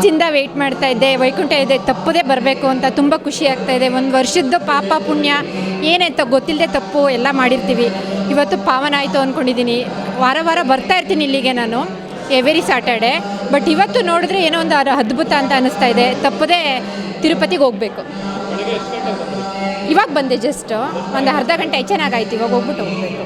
ದಿಂದ ವೆಯ್ಟ್ ಮಾಡ್ತಾ ಇದ್ದೆ, ವೈಕುಂಠ ಇದೆ, ತಪ್ಪದೇ ಬರಬೇಕು ಅಂತ ತುಂಬ ಖುಷಿ ಆಗ್ತಾ ಇದೆ. ಒಂದು ವರ್ಷದ್ದು ಪಾಪ ಪುಣ್ಯ, ಏನಾಯ್ತೋ ಗೊತ್ತಿಲ್ಲದೆ ತಪ್ಪು ಎಲ್ಲ ಮಾಡಿರ್ತೀವಿ. ಇವತ್ತು ಪಾವನ ಆಯಿತು ಅಂದ್ಕೊಂಡಿದ್ದೀನಿ ವಾರ ವಾರ ಬರ್ತಾ ಇರ್ತೀನಿ ಇಲ್ಲಿಗೆ ನಾನು ಎವ್ರಿ ಸ್ಯಾಟರ್ಡೆ ಬಟ್ ಇವತ್ತು ನೋಡಿದ್ರೆ ಏನೋ ಒಂದು ಅದ್ಭುತ ಅಂತ ಅನ್ನಿಸ್ತಾ ಇದೆ. ತಪ್ಪದೇ ತಿರುಪತಿಗೆ ಹೋಗಬೇಕು. ಇವಾಗ ಬಂದೆ ಜಸ್ಟ್ ಒಂದು ಅರ್ಧ ಗಂಟೆ ಚೆನ್ನಾಗಾಯ್ತು ಇವಾಗ ಹೋಗ್ಬಿಟ್ಟು ಹೋಗ್ಬೇಕು.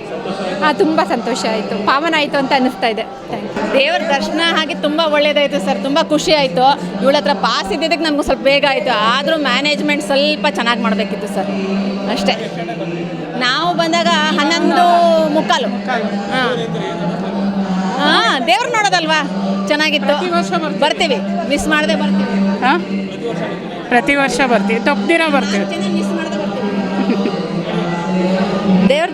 ಹಾಂ ತುಂಬ ಸಂತೋಷ ಆಯಿತು ಪಾವನ ಆಯಿತು ಅಂತ ಅನ್ನಿಸ್ತಾ ಇದೆ. ಥ್ಯಾಂಕ್ ಯು ದೇವ್ರ ದರ್ಶನ ಹಾಗೆ ತುಂಬ ಒಳ್ಳೇದಾಯಿತು ಸರ್ ತುಂಬ ಖುಷಿ ಆಯಿತು. ಇವಳ ಹತ್ರ ಪಾಸ್ ಇದ್ದಿದ್ದಕ್ಕೆ ನಮ್ಗೆ ಸ್ವಲ್ಪ ಬೇಗ ಆಯಿತು ಆದರೂ ಮ್ಯಾನೇಜ್ಮೆಂಟ್ ಸ್ವಲ್ಪ ಚೆನ್ನಾಗಿ ಮಾಡಬೇಕಿತ್ತು ಸರ್. ಅಷ್ಟೇ. ನಾವು ಬಂದಾಗ ಹನ್ನೊಂದು ಮುಕ್ಕಾಲು. ಹಾಂ. ಹಾಂ ದೇವ್ರು ನೋಡೋದಲ್ವಾ? ಚೆನ್ನಾಗಿತ್ತು. ಬರ್ತೀವಿ. ಮಿಸ್ ಮಾಡದೆ ಬರ್ತೀವಿ. ಹಾಂ? ಪ್ರತಿ ವರ್ಷ ಬರ್ತೀವಿ. ತಪ್ಪದಿರ ಬರ್ತೀವಿ. ಮಿಸ್ ಮಾಡದೆ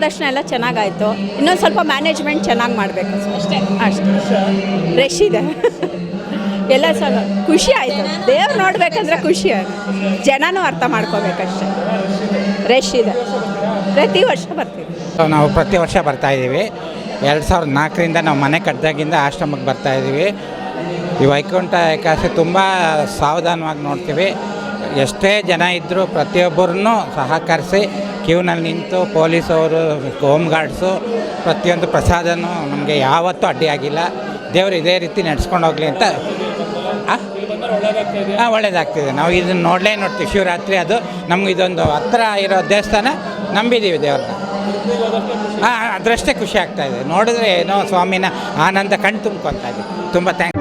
ಬರ್ತೀವಿ ದೇವ್ರ ದರ್ಶನ ಎಲ್ಲ ಚೆನ್ನಾಗಾಯಿತು. ಇನ್ನೊಂದು ಸ್ವಲ್ಪ ಮ್ಯಾನೇಜ್ಮೆಂಟ್ ಚೆನ್ನಾಗಿ ಮಾಡಬೇಕು. ಅಷ್ಟೇ. ರಶ್ ಇದೆ. ಎಲ್ಲ ಸ್ವಲ್ಪ ಖುಷಿ ಆಯಿತು. ದೇವ್ರು ನೋಡ್ಬೇಕಂದ್ರೆ ಖುಷಿ ಆಗುತ್ತೆ ಜನನೂ ಅರ್ಥ ಮಾಡ್ಕೋಬೇಕಷ್ಟೆ. ರಶ್ ಇದೆ. ಪ್ರತಿ ವರ್ಷ ಬರ್ತೀವಿ. ನಾವು ಪ್ರತಿ ವರ್ಷ ಬರ್ತಾ ಇದ್ದೀವಿ. ಎರಡು ಸಾವಿರದ ನಾಲ್ಕರಿಂದ ನಾವು ಮನೆ ಕಟ್ಟಿದಾಗಿಂದ ಆಶ್ರಮಕ್ಕೆ ಬರ್ತಾ ಇದ್ದೀವಿ. ಈ ವೈಕುಂಠ ಏಕಾದಶಿ ತುಂಬ ಸಾವಧಾನವಾಗಿ ನೋಡ್ತೀವಿ. ಎಷ್ಟೇ ಜನ ಇದ್ದರೂ ಪ್ರತಿಯೊಬ್ಬರನ್ನು ಸಹಕರಿಸಿ ಕ್ಯೂನಲ್ಲಿ ನಿಂತು ಪೊಲೀಸವರು, ಹೋಮ್ ಗಾರ್ಡ್ಸು, ಪ್ರತಿಯೊಂದು ಪ್ರಸಾದನೂ ನಮಗೆ ಯಾವತ್ತೂ ಅಡ್ಡಿಯಾಗಿಲ್ಲ ದೇವರು ಇದೇ ರೀತಿ ನಡ್ಸ್ಕೊಂಡು ಹೋಗಲಿ ಅಂತ. ಹಾಂ ಒಳ್ಳೇದಾಗ್ತಿದೆ. ನಾವು ಇದನ್ನು ನೋಡಲೇ ನೋಡ್ತೀವಿ. ಶಿವರಾತ್ರಿ ಅದು ನಮ್ಗೆ ಇದೊಂದು ಹತ್ರ ಇರೋ ದೇವಸ್ಥಾನ ನಂಬಿದ್ದೀವಿ ದೇವ್ರನ್ನ. ಹಾಂ ಅದರಷ್ಟೇ ಖುಷಿ ಆಗ್ತಾಯಿದೆ ನೋಡಿದ್ರೆ ಏನೋ ಸ್ವಾಮಿನ ಆನಂದ ಕಣ್ಣು ತುಂಬ್ಕೊತಾ ಇದೆ. ತುಂಬ ಥ್ಯಾಂಕ್